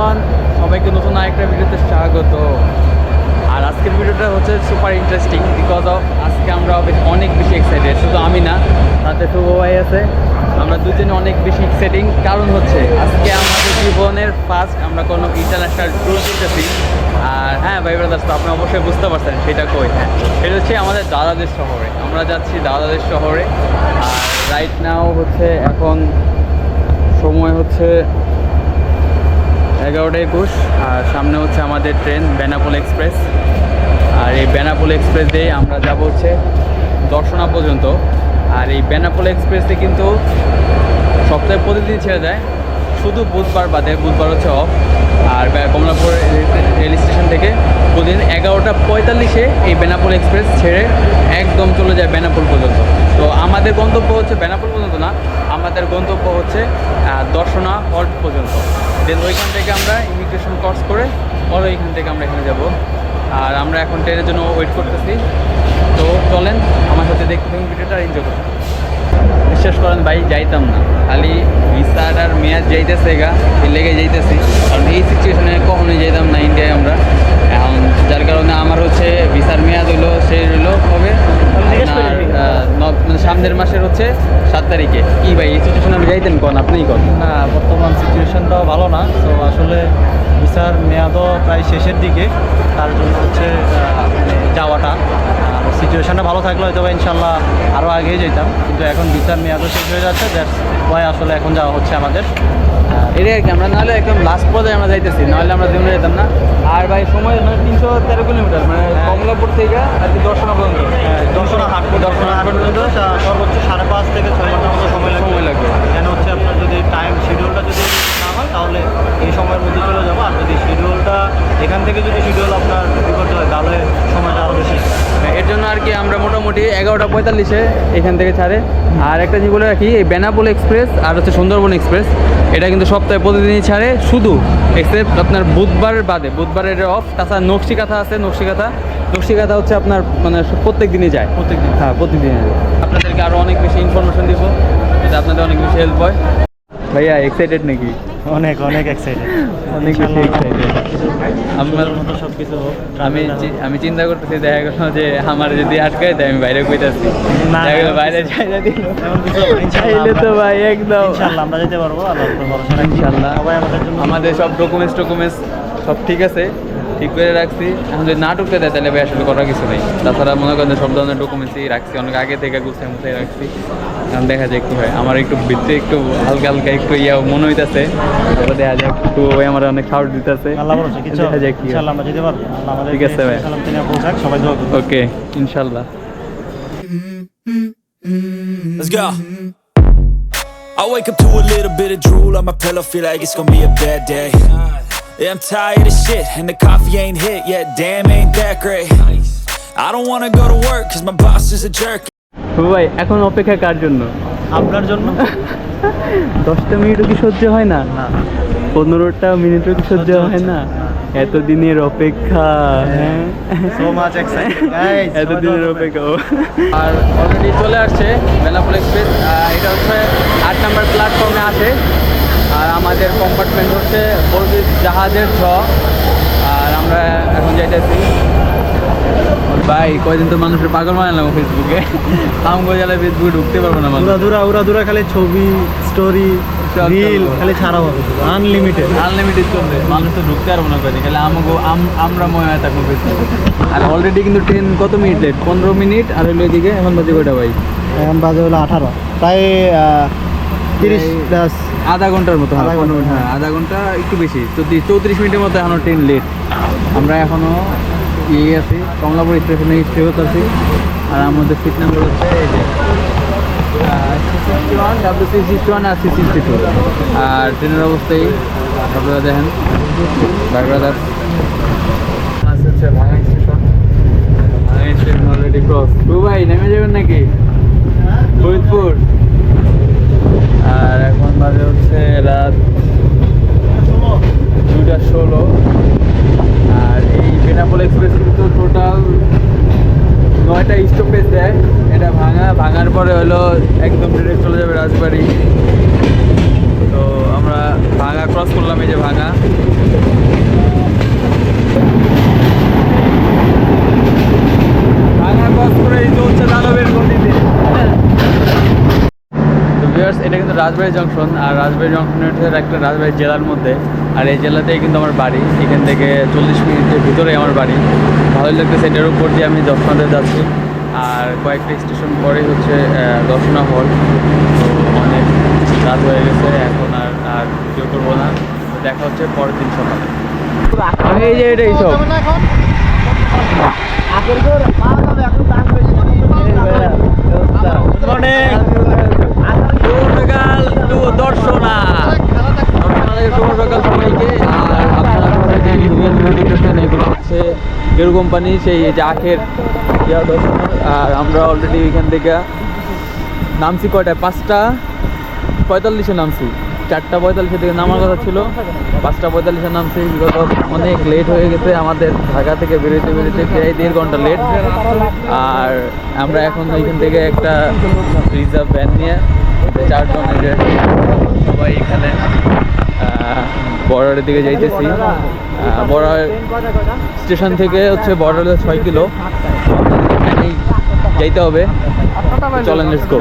Everyone সবাইকে নতুন আরেকটা ভিডিওতে স্বাগত। আর আজকের ভিডিওটা হচ্ছে সুপার ইন্টারেস্টিং বিকজ অফ আজকে আমরা অনেক বেশি এক্সাইটেড শুধু আমি না, তাতে শুভ ভাই আছে। আমরা দুজনে অনেক বেশি এক্সাইটিং কারণ হচ্ছে আজকে আমাদের জীবনের ফার্স্ট আমরা কোনো ইন্টারন্যাশনাল ট্যুর করতেছি। আর হ্যাঁ ভাই ব্রাদার্স তো আপনি অবশ্যই বুঝতে পারছেন সেটা কই। হ্যাঁ সেটা হচ্ছে আমাদের দাদাদের শহরে। আমরা যাচ্ছি দাদাদের শহরে। আর রাইট নাও হচ্ছে এখন সময় হচ্ছে এগারোটা একুশ, আর সামনে হচ্ছে আমাদের ট্রেন বেনাপোল এক্সপ্রেস। আর এই বেনাপোল এক্সপ্রেস দিয়ে আমরা যাব হচ্ছে দর্শনা পর্যন্ত। আর এই বেনাপোল এক্সপ্রেসে কিন্তু সপ্তাহে প্রতিদিন ছেড়ে যায় শুধু বুধবার বাদে, বুধবার হচ্ছে অফ আর কমলাপুর রেল স্টেশন থেকে প্রতিদিন এগারোটা পঁয়তাল্লিশে এই বেনাপোল এক্সপ্রেস ছেড়ে একদম চলে যায় বেনাপোল পর্যন্ত। তো আমাদের গন্তব্য হচ্ছে বেনাপোল পর্যন্ত না, আমাদের গন্তব্য হচ্ছে দর্শনা হল্ট পর্যন্ত। দেন ওইখান থেকে আমরা ইমিগ্রেশন ক্রস করে পরে ওইখান থেকে আমরা এখানে যাব। আর আমরা এখন ট্রেনের জন্য ওয়েট করতেছি। তো চলেন, আমার সাথে দেখতে থাকুন, ভিডিওটা এনজয় করুন বিশ্বাস করেন ভাই যাইতাম না। খালি ভিসার আর মেয়াদ যাইতেছে গা লেগে যাইতেছি। কারণ এই সিচুয়েশনে কখনোই যাইতাম না ইন্ডিয়ায় আমরা। এখন যার কারণে আমার হচ্ছে ভিসার মেয়াদ হইল সে হইল কবে? ন- মানে সামনের মাসের হচ্ছে সাত তারিখে। কি ভাই এই সিচুয়েশনে আমি যাইতেন কন আপনিই কন। না বর্তমান সিচুয়েশনটাও ভালো না। তো আসলে ভিসার মেয়াদও প্রায় শেষের দিকে। তার জন্য হচ্ছে মানে যাওয়াটা। সিচুয়েশনটা ভালো থাকলে হয়তো ইনশাল্লাহ আরও আগেই যেতাম। কিন্তু এখন ভিসার মেয়াদও শেষ হয়ে যাচ্ছে দ্যাটস ওয়াই আসলে এখন যাওয়া হচ্ছে আমাদের। এটাই আর কি আমরা নাহলে একদম লাস্ট পর্যায়ে আমরা যাইতেছি নাহলে আমরা জীবনে যেতাম না। আর ভাই সময় মানে তিনশো তেরো কিলোমিটার মানে হ্যাঁ। কমলাপুর থেকে আর কি দর্শনা পর্যন্ত। দর্শনা হাট দর্শনা হাট পর্যন্ত সর্বোচ্চ সাড়ে পাঁচ থেকে ছয় ঘণ্টার মতো সময় লাগবে। সময় লাগবে। কেন হচ্ছে আপনার যদি টাইম শিডিউলটা যদি না হয় তাহলে এই সময়ের মধ্যে চলে যাব আর যদি শিডিউলটা এখান থেকে যদি শিডিউল আপনার বিপর্যয় হয় তাহলে সময়টা আরও বেশি এর জন্য আর কি আমরা মোটামুটি এগারোটা পঁয়তাল্লিশে এখান থেকে ছাড়ে। আর একটা জিনিস বলে রাখি এই বেনাপোল এক্সপ্রেস আর হচ্ছে সুন্দরবন এক্সপ্রেস এটা কিন্তু সপ্তাহে প্রতিদিনই ছাড়ে। শুধু এক্সেপ্ট আপনার বুধবার বাদে বুধবারের অফ তাছাড়া নকশিকাথা আছে নকশিকাথা। নকশিকাথা হচ্ছে আপনার মানে প্রত্যেক দিনই যায়। প্রত্যেক দিন। হ্যাঁ প্রতিদিন আপনাদেরকে আরও অনেক বেশি ইনফরমেশন দিব যাতে আপনাদের অনেক বেশি হেল্প হয়। ভাইয়া এক্সাইটেড নাকি? অনেক অনেক এক্সাইটেড অনেক বেশি এক্সাইটেড আমার মতো সব কিছু হোক আমি আমি চিন্তা করতেছি দেখা গেল যে আমার যদি আটকায় তাই আমি বাইরে কইতাছি। বাইরে যাই দিল। না, ইনশাআল্লাহ চাইলে তো ভাই একদম। ইনশাল্লাহ আমরা যেতে পারব আল্লাহ আমাদের আমাদের সব ডকুমেন্টস ডকুমেন্টস সব ঠিক আছে। ঠিক করে রাখছি। এখন যদি না ঢুকতে দেয় তাহলে ভাই আসলে করার কিছু নেই। তাছাড়া মনে করেন সব ধরনের ডকুমেন্টসই রাখছি অনেক আগে থেকে গুছিয়ে মুছিয়ে রাখছি। এখন দেখা যায় একটু হয় আমার একটু ভিতরে একটু হালকা হালকা একটু ইয়া মনে হইতাছে। তারপর দেখা যায় একটু ওই আমার অনেক সাহস দিতেছে। দেখা যায় কি ঠিক আছে ভাই। সালাম তিনি পৌঁছাক সবাই ওকে ইনশাল্লাহ Let's go. I wake up to a little bit of drool on my pillow, feel like it's gonna be a bad day. Yeah, I'm tired of shit, and the coffee ain't hit yet. Damn, ain't that great. I don't wanna go to work, cause my boss is a jerk. ভাই এখন অপেক্ষা কার জন্য? আপনার জন্য? দশটা মিনিটও কি সহ্য হয় না? না। পনেরোটা মিনিটও কি সহ্য হয় না? না। এতদিনের অপেক্ষা হ্যাঁ? সো মাচ এতদিনের অপেক্ষা আর অলরেডি চলে আসছে বেলাপুল এক্সপ্রেস এটা হচ্ছে আট নাম্বার প্ল্যাটফর্মে আছে। আর আমাদের কম্পার্টমেন্ট হচ্ছে বলবি জাহাজের ছ। আর আমরা এখন যাইতেছি। ভাই কয়দিন তো মানুষের পাগল বানালাম ফেসবুকে করে গেলে ফেসবুকে ঢুকতে পারব না মানুষ। উড়া দুরা উড়া দুরা খালি ছবি স্টোরি রিল খালি ছাড়া হবে। আনলিমিটেড আনলিমিটেড চলবে। মানুষ তো ঢুকতে পারব না কয়দিন খালি আমাকে আম- আমরা মনে হয় থাকব ফেসবুকে আর অলরেডি কিন্তু ট্রেন কত মিনিট লেট পনেরো মিনিট আর হইল এদিকে এখন বাজে কয়টা ভাই? এখন বাজে হলো আঠারো। প্রায় তিরিশ প্লাস আধা ঘণ্টার মতো আধা ঘণ্টা, হ্যাঁ আধা ঘণ্টা একটু বেশি চৌত্রিশ চৌত্রিশ মিনিটের মতো এখনও ট্রেন লেট আমরা এখনও ইয়ে আছি কমলাপুর স্টেশনে স্টে করতে আছি। আর আমাদের সিট নাম্বার হচ্ছে এই যে sixty one W C sixty one আর সি সিক্সটি টু আর ট্রেনের অবস্থায় আপনারা দেখেন বাই ব্রাদার হচ্ছে ভাঙা স্টেশন ভাঙা স্টেশন অলরেডি ক্রস ভাই নেমে যাবেন নাকি? ফরিদপুর। আর এখন বাজে হচ্ছে রাত দুইটা ষোলো। আর এই বেনাপোল এক্সপ্রেস কিন্তু টোটাল নয়টা স্টপেজ দেয়। এটা ভাঙা, ভাঙার পরে হলো একদম ডিরেক্ট চলে যাবে রাজবাড়ি। তো আমরা ভাঙা ক্রস করলাম এই যে ভাঙা ভাঙা ক্রস করে এই চলছে দানবের গতিতে তো ভিউয়ার্স এটা কিন্তু রাজবাড়ি জংশন, আর রাজবাড়ি জংশনের হচ্ছে একটা রাজবাড়ি জেলার মধ্যে। আর এই জেলাতেই কিন্তু আমার বাড়ি। এখান থেকে চল্লিশ মিনিটের ভিতরেই আমার বাড়ি। ভালোই লাগতেছে এটার উপর দিয়ে আমি দর্শনাতে যাচ্ছি। আর কয়েকটা স্টেশন পরেই হচ্ছে দর্শনা হল। অনেক রাত হয়ে গেছে এখন আর আর ভিডিও করব না। দেখা হচ্ছে পরের দিন সকালে। এই যে শুভ সকাল টু দর্শনা দর্শনা থেকে শুভ সকাল সবাইকে আর আপনারা সবাই যে ভিডিওগুলো দেখতেছেন এগুলো হচ্ছে গেরু কোম্পানি, সেই যে আখের আর আমরা অলরেডি এখান থেকে নামছি কয়টায়? পাঁচটা, পঁয়তাল্লিশে নামছি। চারটা পঁয়তাল্লিশে থেকে নামার কথা ছিল। পাঁচটা পঁয়তাল্লিশে নামছি, বিগত অনেক লেট হয়ে গেছে। আমাদের ঢাকা থেকে বেরোতে বেরোতে প্রায় দেড় ঘণ্টা লেট আর আমরা এখন এখান থেকে একটা রিজার্ভ ভ্যান নিয়ে চারজনের যে সবাই এখানে বর্ডারের দিকে যাইতেছি। বর্ডার স্টেশন থেকে হচ্ছে বর্ডারে ছয় কিলো। এখানেই যাইতে হবে। চলেন লেটস গো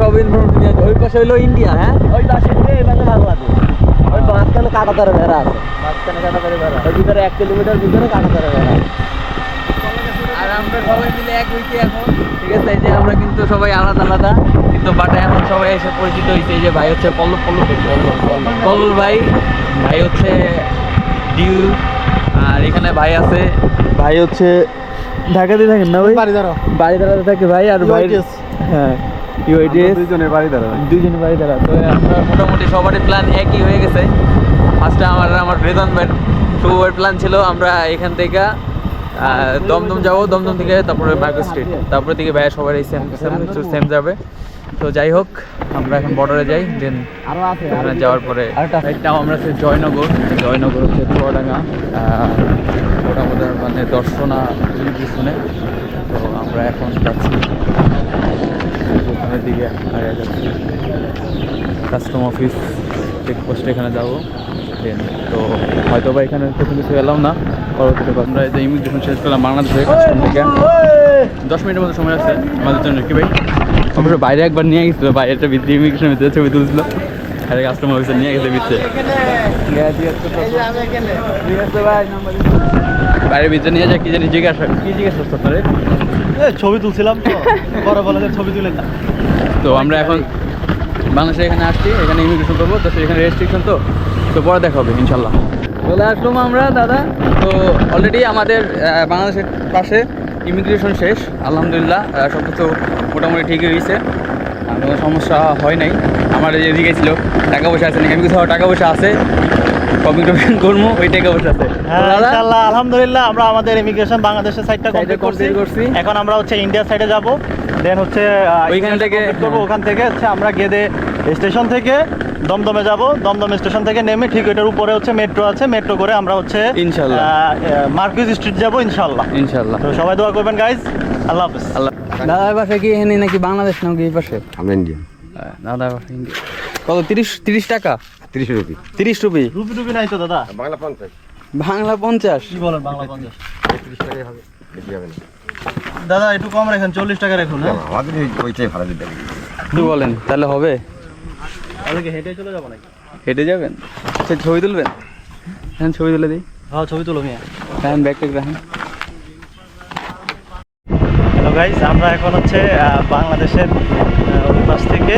সব ইনফরমেশন নিয়ে ওই পাশে হলো ইন্ডিয়া হ্যাঁ? ওই পাশে দিয়ে এই পাশে বাংলাদেশ ওই মাঝখানে কাটাতারে বেড়া আছে। মাঝখানে কাটাতারে বেড়া ওই ভিতরে এক কিলোমিটার ভিতরে কাটাতারে বেড়া আর আমরা সবাই মিলে এক হইছি এখন। ঠিক আছে এই যে আমরা কিন্তু সবাই আলাদা আলাদা। কিন্তু বাট এখন সবাই এসে পরিচিত হয়েছে এই যে ভাই হচ্ছে পল্লব পল্লব পল্লব। ভাই ভাই হচ্ছে ডিউ আর এখানে ভাই আছে। ভাই হচ্ছে ঢাকাতে থাকেন না ভাই? বাড়ি দাঁড়াও। বাড়ি দাঁড়াতে থাকে ভাই আর ভাই হ্যাঁ ইউআইটিএস দুইজনের বাড়ি দাঁড়াও দুইজনে বাড়ি দাঁড়া তো আমরা মোটামুটি সবারই প্ল্যান একই হয়ে গেছে। ফার্স্টে আমার আমার প্ল্যান ছিল আমরা এখান থেকে দমদম যাব, দমদম থেকে তারপরে মার্কো স্ট্রিট। তারপরে থেকে ভাইয়া সবাই সেম সেম সেম যাবে। তো যাই হোক, আমরা এখন বর্ডারে যাই দেন ওখানে যাওয়ার পরে এটাও আমরা হচ্ছে জয়নগর জয়নগর হচ্ছে চুয়াডাঙ্গা। ওটা আমাদের মানে দর্শনা পিছনে। তো আমরা এখন যাচ্ছি। ওখানের দিকে আগে যাচ্ছি। কাস্টম অফিস চেকপোস্ট এখানে যাব। দেন তো হয়তো বা এখানে প্রথম কিছু এলাম না। পরবর্তীতে আমরা এই যে ইমিগ্রেশন শেষ করলাম বাংলাদেশে কাস্টম থেকে দশ মিনিটের মতো সময় আছে। আমাদের জন্য কি ভাই? অবশ্য বাইরে একবার নিয়ে গেছিল বাইরেটা ভিতরে ইমিগ্রেশন ভিতরে ছবি তুলছিল। আরে কাস্টমার অফিসে নিয়ে গেছে ভিতরে বাইরে ভিতরে নিয়ে যায় কি জানি জিজ্ঞাসা কি জিজ্ঞাসা করছ আপনারে? ছবি তুলছিলাম তো। বড় বলে যে ছবি তুলেন না। তো আমরা এখন বাংলাদেশে এখানে আসছি এখানে ইমিগ্রেশন করব তো সেখানে রেস্ট্রিকশন তো। তো পরে দেখা হবে ইনশাল্লাহ। চলে আসলাম আমরা দাদা। তো অলরেডি আমাদের বাংলাদেশের পাশে ইমিগ্রেশন শেষ আলহামদুলিল্লাহ সব কিছু মোটামুটি ঠিকই হয়েছে। আর কোনো সমস্যা হয় নাই। আমার এই এদিকে ছিল টাকা পয়সা আছে নাকি? আমি কিছু টাকা পয়সা আছে? কপি করব? ওই টাকা পয়সা আছে। হ্যাঁ ইনশাআল্লাহ আলহামদুলিল্লাহ আমরা আমাদের ইমিগ্রেশন বাংলাদেশের সাইডটা কমপ্লিট করছি। করছি। এখন আমরা হচ্ছে ইন্ডিয়া সাইডে যাব। দেন হচ্ছে ওইখান থেকে- করব হ্যাঁ। ওখান থেকে। হচ্ছে আমরা গেদে স্টেশন থেকে দমদমে যাব দমদম স্টেশন থেকে নেমে ঠিক ওইটার উপরে হচ্ছে মেট্রো আছে মেট্রো করে আমরা হচ্ছে ইনশাআল্লাহ। মার্কুইজ স্ট্রিট যাব ইনশাল্লাহ। ইনশাল্লাহ। তো সবাই দোয়া করবেন গাইজ আল্লাহ হাফেজ। আল্লাহ। দাদার পাশে কি এখানে নাকি বাংলাদেশ নাকি এই পাশে? আমরা ইন্ডিয়ান দাদার ইন্ডিয়া। কত তিরিশ তিরিশ টাকা? তিরিশ রুপি। তিরিশ রুপি? রুপি রুপি নাই তো দাদা। বাংলা পঞ্চাশ। বাংলা পঞ্চাশ? কি বলেন বাংলা পঞ্চাশ? তিরিশ টাকাই হবে বেশি হবে না। দাদা একটু কম রাখেন চল্লিশ টাকা রাখুন হ্যাঁ? আমাদের ওইটাই ভাড়া দিতে হবে। কি বলেন তাহলে হবে? হেঁটে চলে যাব নাকি? হেঁটে যাবেন? আচ্ছা ছবি তুলবেন? হ্যাঁ ছবি তুলে দিই। হ্যাঁ ছবি তুলো মিয়া। হ্যাঁ ব্যাগ ট্যাগ রাখেন। হ্যালো গাইস আমরা এখন হচ্ছে বাংলাদেশের ওই পাশ থেকে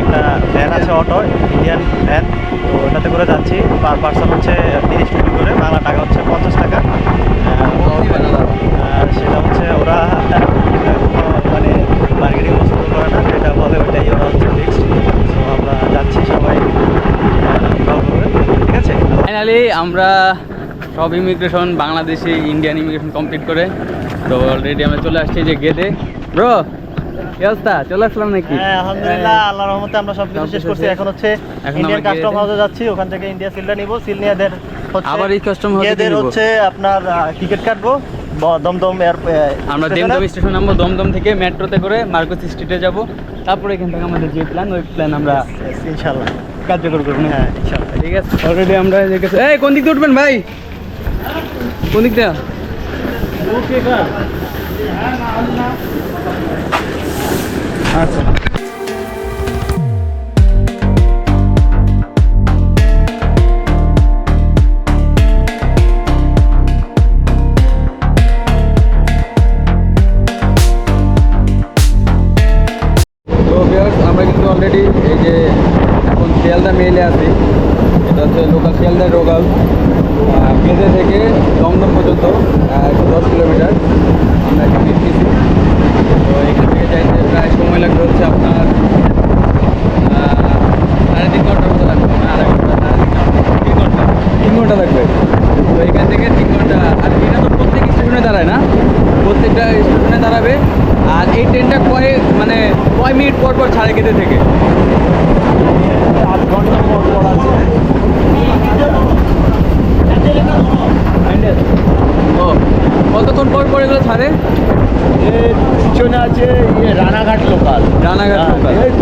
একটা ভ্যান আছে অটো ইন্ডিয়ান ভ্যান তো ওটাতে করে যাচ্ছি। পার পার্সন হচ্ছে তিরিশ টাকা করে। বাংলা টাকা হচ্ছে পঞ্চাশ টাকা। আর সেটা হচ্ছে ওরা মানে মার্কেটিং পছন্দ করে না যেটা বলে ওইটাই। ওরা হচ্ছে ফিক্সড তো আমরা যাচ্ছি সবাই আহ, দোয়া করবেন। ঠিক আছে? ফাইনালি আমরা সব immigration Bangladeshi Indian immigration complete করে তো অলরেডি আমরা চলে আসছি যে গেদে ব্রো অবস্থা? চলে আসলাম নাকি? হ্যাঁ আলহামদুলিল্লাহ আল্লাহর রহমতে আমরা সব কিছু শেষ করছি। এখন হচ্ছে ইন্ডিয়ান কাস্টম হাউসে যাচ্ছি ওখান থেকে ইন্ডিয়া সিলটা নিব। সিল নিয়ে আবার এই custom house এ গিয়ে দের কি নিবো? হচ্ছে আপনার টিকিট কাটবো। দমদম আমরা দমদম স্টেশন নামবো দমদম থেকে মেট্রোতে করে মার্কোস স্ট্রিটে যাব। তারপরে এখান থেকে আমাদের যে প্ল্যান ওই প্ল্যান আমরা ইনশাআল্লাহ। কার্যকর করবেন হ্যাঁ। ঠিক আছে। অলরেডি আমরা দেখেছি এই কোন দিক দিয়ে উঠবেন ভাই? কোন দিক দিয়ে? আচ্ছা।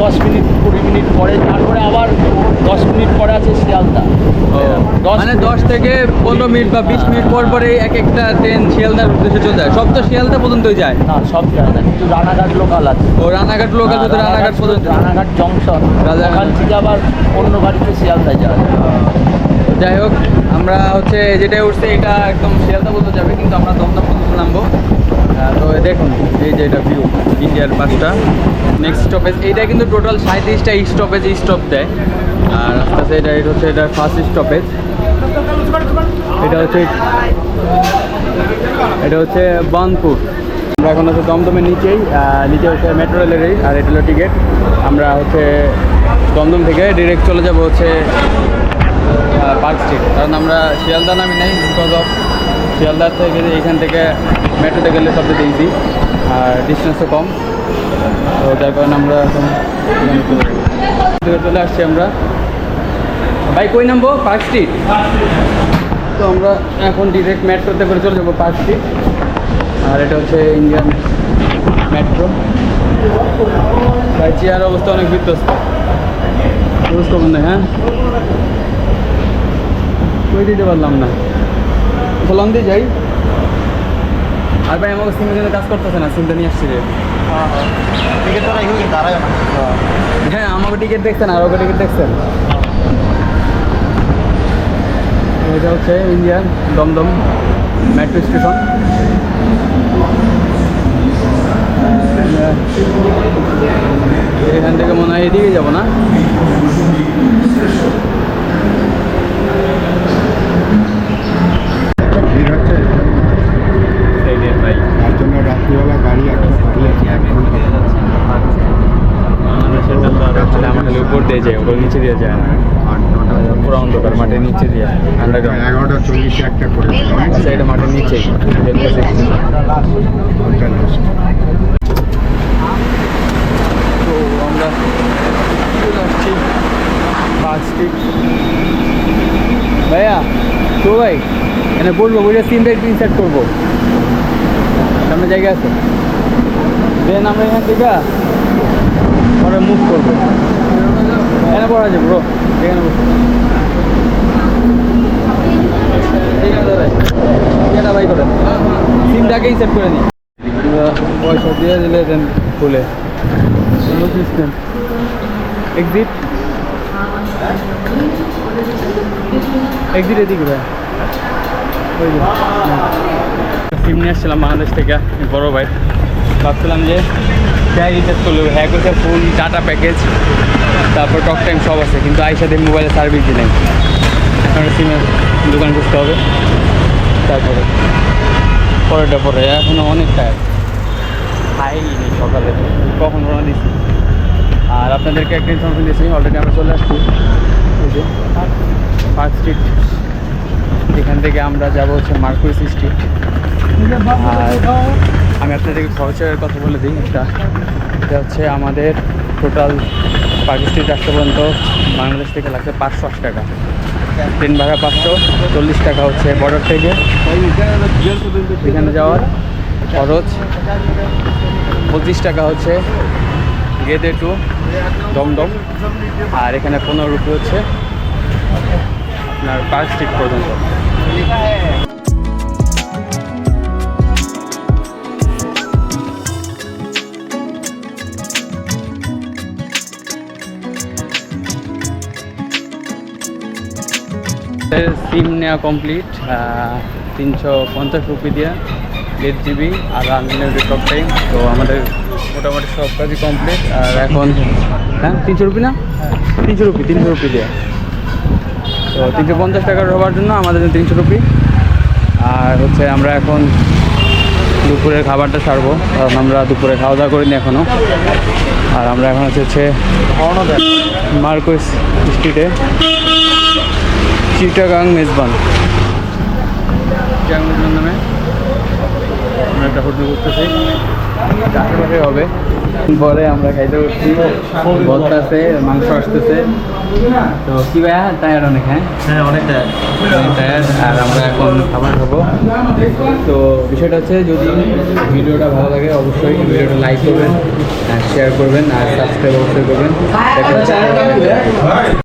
দশ মিনিট কুড়ি মিনিট পরে তারপরে আবার দশ মিনিট পরে আছে শিয়ালদা। মানে দশ থেকে পনেরো মিনিট বা বিশ মিনিট পর পরে এক একটা ট্রেন শিয়ালদার উদ্দেশ্যে চলে যায় সব তো শিয়ালদা পর্যন্তই যায়? না সব যায় না কিন্তু রানাঘাট লোকাল আছে। ও রানাঘাট লোকাল যদি হ্যাঁ, রানাঘাট পর্যন্ত। রানাঘাট জংশন। ওখান থেকে আবার অন্য গাড়িতে শিয়ালদায় যায়। যাই হোক আমরা হচ্ছে যেটা উঠছে এটা একদম শিয়ালদা পর্যন্ত যাবে কিন্তু আমরা দমদম পর্যন্ত নামবো। তো দেখুন, এই যে এটা ভিউ ইন্ডিয়ার বাসটা। নেক্সট স্টপেজ এইটা কিন্তু টোটাল সাঁত্রিশটা স্টপেজ স্টপ দেয়। আর আস্তে আস্তে এটা এটা হচ্ছে এটা ফার্স্ট স্টপেজ এটা হচ্ছে এটা হচ্ছে বানপুর। আমরা এখন হচ্ছে দমদমের নিচেই নিচে হচ্ছে মেট্রো রেলেরই আর এটা হলো টিকিট আমরা হচ্ছে দমদম থেকে ডিরেক্ট চলে যাব হচ্ছে পার্ক স্ট্রিট কারণ আমরা শিয়ালদা নামি নেই বিকজ অফ শিয়ালদার থেকে এখান থেকে মেট্রোতে গেলে সবচেয়ে ইজি আর ডিস্টেন্সও কম। তো যার কারণে আমরা এখন চলে আসছি আমরা। বাইক ওই নামবো? পার্ক স্ট্রিট তো আমরা এখন ডিরেক্ট মেট্রোতে করে চলে যাব পার্ক স্ট্রিট আর এটা হচ্ছে ইন্ডিয়ান মেট্রো চেয়ার অবস্থা অনেক বিধ্বস্ত। বুঝতে হ্যাঁ? কই দিতে পারলাম না। ফলন দিয়ে যাই। আর ভাই আমাকে সিমের জন্য কাজ করতেছে না সিমটা নিয়ে আসছি রে। টিকিট তো এখানে দাঁড়ায় না। হ্যাঁ আমাকে টিকিট দেখছেন আর ওকে টিকিট দেখছেন। এটা হচ্ছে ইন্ডিয়ান দমদম মেট্রো স্টেশন এখান থেকে মনে হয় এদিকে যাব না। রাত্রিবেলা গাড়ি একটা পাঠিয়েছে আমাদের উপর দিয়ে যায় ওপর নিচে দিয়ে যায় না। পুরো অন্ধকার মাঠের নিচে দিয়ে আন্ডারগ্রাউন্ড এগারোটা চল্লিশে একটা করে আচ্ছা এটা মাঠের নিচেই তো আমরা চলে আসছি পাঁচ ভাইয়া তো ভাই এখানে বলব বুঝে সিমটা একটু ইনসার্ট করব। সামনে জায়গা আছে? দেন আমরা এখান থেকে পরে মুভ করব। এখানে পড়া যাবে ব্রো এখানে বসো। করে। পয়সা দিয়ে দিলে খুলে। সিস্টেম এদিকে, ভাই। সিম নিয়ে আসছিলাম বাংলাদেশ থেকে বড় ভাই। ভাবছিলাম যে হ্যাঁ রিচার্জ করল হ্যাঁ করছে ফুল ডাটা প্যাকেজ তারপর টক টাইম সব আছে, কিন্তু আইসাতে মোবাইলে সার্ভিস নেই এখন সিমের দোকান খুঁজতে হবে। তারপরে পরেরটা পরে এখনও অনেক টায়ার খাইনি সকালে কখন রওনা দিচ্ছি? আর আপনাদেরকে একটা ইনফরমেশন দিয়েছি অলরেডি আমরা চলে আসছি। পার্ক স্ট্রিট এখান থেকে আমরা যাব হচ্ছে মার্কুইস স্ট্রিট আর আমি আপনাদেরকে খরচের কথা বলে দিই একটা। এটা হচ্ছে আমাদের টোটাল স্ট্রিট আসতে পর্যন্ত বাংলাদেশ থেকে লাগছে পাঁচশো আশি টাকা। ট্রেন ভাড়া পাঁচশো চল্লিশ টাকা হচ্ছে বর্ডার থেকে। এখানে যাওয়ার খরচ পঁচিশ টাকা হচ্ছে গেদে টু দমদম। আর এখানে পনেরো রুপি হচ্ছে আপনার পার্ক স্ট্রিট পর্যন্ত। সিম নেওয়া কমপ্লিট তিনশো পঞ্চাশ রুপি দিয়ে দেড় জিবি আর আনলিমিটেড টক টাইম তো আমাদের মোটামুটি সব কাজই কমপ্লিট আর এখন হ্যাঁ তিনশো রুপি না? তিনশো রুপি তিনশো রুপি দিয়ে। তো তিনশো পঞ্চাশ টাকার হওয়ার জন্য আমাদের জন্য তিনশো রুপি আর হচ্ছে আমরা এখন দুপুরের খাবারটা সারবো কারণ আমরা দুপুরে খাওয়া দাওয়া করিনি এখনও আর আমরা এখন হচ্ছে হচ্ছে মার্কোস স্ট্রিটে। চিটাগাং মেজবান। চিটাগাং মেজবান নামে? আমরা একটা হোটেল করতেছি। আশেপাশে হবে। পরে আমরা খাইতে বসছি। বলতেছে মাংস আসতেছে। তো কি ভাইয়া টায়ার অনেক হ্যাঁ? হ্যাঁ অনেকটা অনেক টায়ার আর আমরা এখন খাবার খাব। তো বিষয়টা হচ্ছে যদি ভিডিওটা ভালো লাগে অবশ্যই ভিডিওটা লাইক করবেন শেয়ার করবেন আর সাবস্ক্রাইব অবশ্যই করবেন।